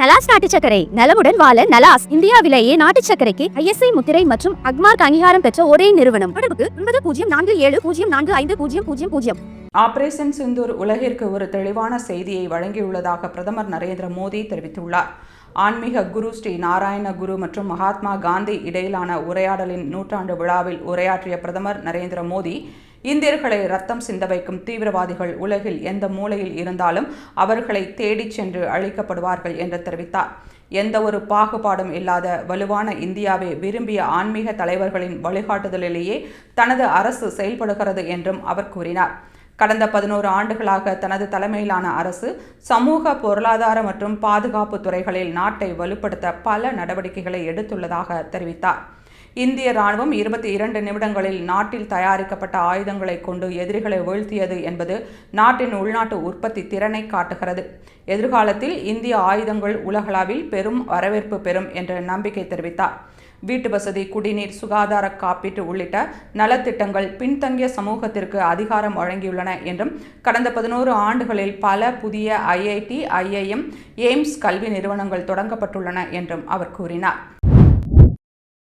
நலாஸ் நாட்டு சக்கரை நலமுடன் வாழ நலாஸ் இந்தியாவிலேயே நாட்டு சக்கரைக்கு ஐஎஸ்ஐ முத்திரை மற்றும் அக்மார்க் அங்கீகாரம் பெற்ற ஒரே நிறுவனம். தொடர்புக்கு ஒன்பது பூஜ்ஜியம் நான்கு ஏழு பூஜ்ஜியம் நான்கு ஐந்து பூஜ்ஜியம் பூஜ்ஜியம் பூஜ்ஜியம். ஆபரேஷன் சிந்தூர் உலகிற்கு ஒரு தெளிவான செய்தியை வழங்கியுள்ளதாக பிரதமர் நரேந்திர மோடி தெரிவித்துள்ளார். ஆன்மீக குரு ஸ்ரீ நாராயண குரு மற்றும் மகாத்மா காந்தி இடையிலான உரையாடலின் நூற்றாண்டு விழாவில் உரையாற்றிய பிரதமர் நரேந்திர மோடி இந்தியர்களை ரத்தம் சிந்த வைக்கும் தீவிரவாதிகள் உலகில் எந்த மூலையில் இருந்தாலும் அவர்களை தேடிச் சென்று அழிக்கப்படுவார்கள் என்று தெரிவித்தார். எந்த ஒரு பாகுபாடும் இல்லாத வலுவான இந்தியாவை விரும்பிய ஆன்மீக தலைவர்களின் வழிகாட்டுதலிலேயே தனது அரசு செயல்படுகிறது என்றும் அவர் கூறினார். கடந்த பதினோரு ஆண்டுகளாக தனது தலைமையிலான அரசு சமூக பொருளாதார மற்றும் பாதுகாப்பு துறைகளில் நாட்டை வலுப்படுத்த பல நடவடிக்கைகளை எடுத்துள்ளதாக தெரிவித்தார். இந்திய ராணுவம் இருபத்தி இரண்டு நிமிடங்களில் நாட்டில் தயாரிக்கப்பட்ட ஆயுதங்களை கொண்டு எதிரிகளை வீழ்த்தியது என்பது நாட்டின் உள்நாட்டு உற்பத்தி திறனை காட்டுகிறது. எதிர்காலத்தில் இந்திய ஆயுதங்கள் உலகளவில் பெரும் வரவேற்பு பெறும் என்ற நம்பிக்கை தெரிவித்தார். வீட்டு வசதி குடிநீர் சுகாதார காப்பீட்டு உள்ளிட்ட நலத்திட்டங்கள் பின்தங்கிய சமூகத்திற்கு அதிகாரம் வழங்கியுள்ளன என்றும் கடந்த பதினோரு ஆண்டுகளில் பல புதிய ஐஐடி ஐஐஎம் எய்ம்ஸ் கல்வி நிறுவனங்கள் தொடங்கப்பட்டுள்ளன என்றும் அவர் கூறினார்.